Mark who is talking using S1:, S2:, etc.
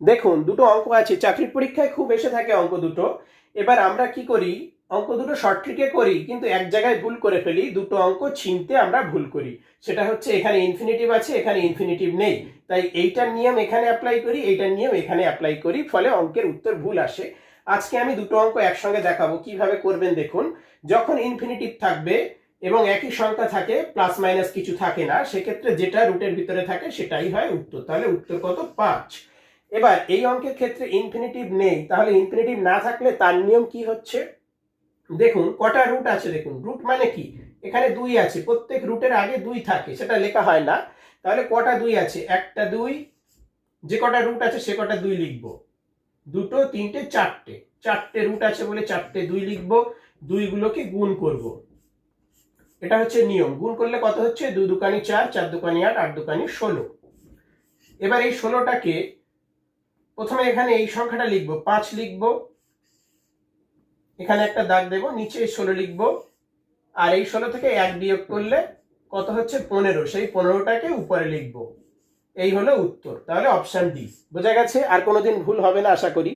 S1: দেখুন, দুটো অঙ্ক আছে, চাকরির পরীক্ষায় খুব এসে থাকে অঙ্ক দুটো। এবার আমরা কি করি? অঙ্ক দুটো শর্ট ট্রিকে করি, কিন্তু এক জায়গায় ভুল করে ফেলি, দুটো অঙ্ক চিনতে আমরা ভুল করি। সেটা হচ্ছে এখানে ইনফিনিটিভ আছে, এখানে ইনফিনিটিভ নেই। তাই এইটার নিয়ম এখানে অ্যাপ্লাই করি, এইটার নিয়ম এখানে অ্যাপ্লাই করি, ফলে অঙ্কের উত্তর ভুল আসে। আজকে আমি দুটো অঙ্ক একসঙ্গে দেখাবো, কীভাবে করবেন দেখুন। যখন ইনফিনিটিভ থাকবে এবং একই সংখ্যা থাকে প্লাস মাইনাস কিছু থাকে না, সেক্ষেত্রে যেটা রুটের ভিতরে থাকে, সেটাই হয় উত্তর। তাহলে উত্তর কত? পাঁচ। এবার এই অঙ্কের ক্ষেত্রে ইনফিনিটিভ নেই, তাহলে ইনফিনিটিভ না থাকলে তার নিয়ম কি হচ্ছে? দেখুন, কটা রুট আছে দেখুন রুট মানে কি? এখানে দুই আছে, প্রত্যেক রুটের আগে দুই থাকে, সেটা লেখা হয় না। তাহলে কটা দুই আছে? একটা দুই, যে কটা রুট আছে সে কটা দুই লিখব। দুটো, তিনটে, চারটে। চারটে রুট আছে বলে চারটে দুই লিখব, দুইগুলোকে গুণ করব। এটা হচ্ছে নিয়ম, গুণ করলে কত হচ্ছে? দুই দোকানি চার চার দোকানি আট আট দোকানি ষোলো। এবার এই ষোলোটাকে প্রথমে এখানে এই সংখ্যাটা লিখব, পাঁচ লিখব, এখানে একটা দাগ দেবো, নিচে ষোলো লিখব, আর এই ষোলো থেকে এক বিয়োগ করলে কত হচ্ছে? পনেরো, সেই পনেরোটাকে উপরে লিখব। এই হলো উত্তর, তাহলে অপশান ডি বোঝা গেছে? আর কোনোদিন ভুল হবে না, আশা করি।